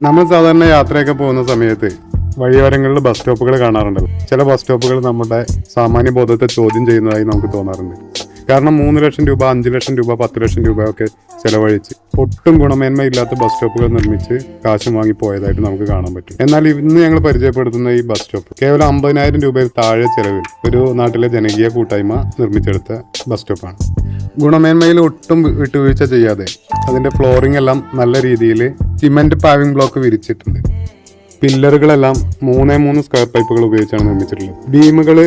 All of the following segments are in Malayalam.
നമ്മൾ സാധാരണ യാത്രയൊക്കെ പോകുന്ന സമയത്ത് വഴിയോരങ്ങളിൽ ബസ് സ്റ്റോപ്പുകൾ കാണാറുണ്ടല്ലോ. ചില ബസ് സ്റ്റോപ്പുകൾ നമ്മുടെ സാമാന്യ ബോധത്തെ ചോദ്യം ചെയ്യുന്നതായി നമുക്ക് തോന്നാറുണ്ട്. കാരണം മൂന്ന് ലക്ഷം രൂപ അഞ്ച് ലക്ഷം രൂപ പത്ത് ലക്ഷം രൂപ ഒക്കെ ചെലവഴിച്ച് ഒട്ടും ഗുണമേന്മയില്ലാത്ത ബസ് സ്റ്റോപ്പുകൾ നിർമ്മിച്ച് കാശും വാങ്ങി പോയതായിട്ട് നമുക്ക് കാണാൻ പറ്റും. എന്നാൽ ഇന്ന് ഞങ്ങൾ പരിചയപ്പെടുത്തുന്ന ഈ ബസ് സ്റ്റോപ്പ് കേവലം അമ്പതിനായിരം രൂപയിൽ താഴെ ചെലവിൽ ഒരു നാട്ടിലെ ജനകീയ കൂട്ടായ്മ നിർമ്മിച്ചെടുത്ത ബസ് സ്റ്റോപ്പാണ് ഗുണമേന്മയിൽ ഒട്ടും വിട്ടുവീഴ്ച ചെയ്യാതെ അതിന്റെ ഫ്ലോറിംഗ് എല്ലാം നല്ല രീതിയിൽ സിമന്റ് പാവിംഗ് ബ്ലോക്ക് വിരിച്ചിട്ടുണ്ട്. പില്ലറുകളെല്ലാം മൂന്നേ മൂന്ന് സ്ക്വയർ പൈപ്പുകൾ ഉപയോഗിച്ചാണ് നിർമ്മിച്ചിട്ടുള്ളത്. ബീമുകൾ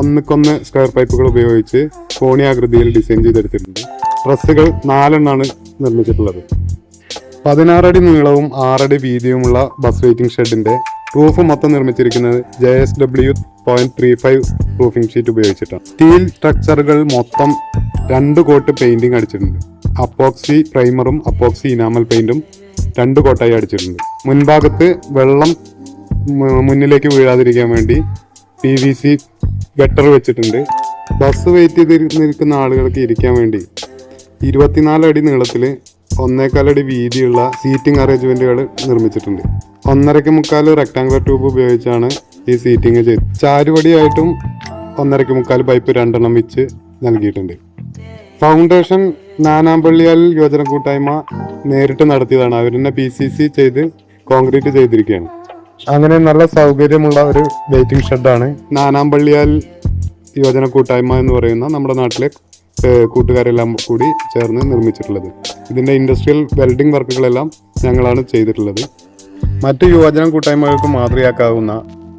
ഒന്നിക്കൊന്ന് സ്ക്വയർ പൈപ്പുകൾ ഉപയോഗിച്ച് കോണിയാകൃതിയിൽ ഡിസൈൻ ചെയ്തെടുത്തിട്ടുണ്ട്. ഡ്രസ്സുകൾ നാലെണ്ണാണ് നിർമ്മിച്ചിട്ടുള്ളത്. പതിനാറടി നീളവും ആറടി വീതിയുമുള്ള ബസ് വെയിറ്റിംഗ് ഷെഡിന്റെ റൂഫ് മൊത്തം നിർമ്മിച്ചിരിക്കുന്നത് J S W point three five roofing sheet ഉപയോഗിച്ചിട്ടാണ്. സ്റ്റീൽ സ്ട്രക്ചറുകൾ മൊത്തം രണ്ട് കോട്ട് പെയിന്റിംഗ് അടിച്ചിട്ടുണ്ട്. അപ്പോക്സി പ്രൈമറും അപ്പോക്സി ഇനാമൽ പെയിന്റും രണ്ട് കോട്ടായി അടിച്ചിട്ടുണ്ട്. മുൻഭാഗത്ത് വെള്ളം മുന്നിലേക്ക് വീഴാതിരിക്കാൻ വേണ്ടി പി വി സി ഗട്ടർ വെച്ചിട്ടുണ്ട്. ബസ് വെയിറ്റ് ചെയ്ത് നിൽക്കുന്ന ആളുകൾക്ക് ഇരിക്കാൻ വേണ്ടി ഇരുപത്തിനാല് അടി നീളത്തിൽ ഒന്നേക്കാലടി വീതിയുള്ള സീറ്റിംഗ് അറേഞ്ച്മെന്റുകൾ നിർമ്മിച്ചിട്ടുണ്ട്. ഒന്നരക്ക് മുക്കാൽ റെക്ടാങ്കുലർ ട്യൂബ് ഉപയോഗിച്ചാണ് ഈ സീറ്റിംഗ് ചെയ്ത് ചാരുവടിയായിട്ടും ഒന്നരക്ക് മുക്കാൽ പൈപ്പ് രണ്ടെണ്ണം വെച്ച് നൽകിയിട്ടുണ്ട്. ഫൗണ്ടേഷൻ നാനാമ്പള്ളിയാൽ യോജന കൂട്ടായ്മ നേരിട്ട് നടത്തിയതാണ്. അവർ തന്നെ പി സി സി ചെയ്ത് കോൺക്രീറ്റ് ചെയ്തിരിക്കുകയാണ്. അങ്ങനെ നല്ല സൗകര്യമുള്ള ഒരു വെയിറ്റിംഗ് ഷെഡാണ് നാനാമ്പള്ളിയാൽ യുവജന കൂട്ടായ്മ എന്ന് പറയുന്ന നമ്മുടെ നാട്ടിലെ കൂട്ടുകാരെല്ലാം കൂടി ചേർന്ന് നിർമ്മിച്ചിട്ടുള്ളത്. ഇതിന്റെ ഇൻഡസ്ട്രിയൽ വെൽഡിംഗ് വർക്കുകളെല്ലാം ഞങ്ങളാണ് ചെയ്തിട്ടുള്ളത്. മറ്റ് യുവജന കൂട്ടായ്മകൾക്ക് മാതൃകയാക്കാവുന്ന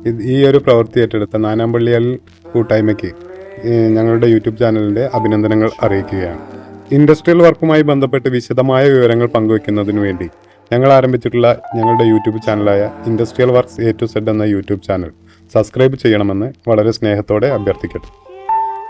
ഇത് ഈ ഒരു പ്രവൃത്തി ഏറ്റെടുത്ത നാനാമ്പള്ളിയാൽ കൂട്ടായ്മയ്ക്ക് ഞങ്ങളുടെ യൂട്യൂബ് ചാനലിന്റെ അഭിനന്ദനങ്ങൾ അറിയിക്കുകയാണ്. ഇൻഡസ്ട്രിയൽ വർക്കുമായി ബന്ധപ്പെട്ട് വിശദമായ വിവരങ്ങൾ പങ്കുവയ്ക്കുന്നതിന് വേണ്ടി ഞങ്ങൾ ആരംഭിച്ചിട്ടുള്ള ഞങ്ങളുടെ YouTube ചാനലായ industrial works A to Z എന്ന യൂട്യൂബ് ചാനൽ സബ്സ്ക്രൈബ് ചെയ്യണമെന്ന് വളരെ സ്നേഹത്തോടെ അഭ്യർത്ഥിക്കട്ടെ.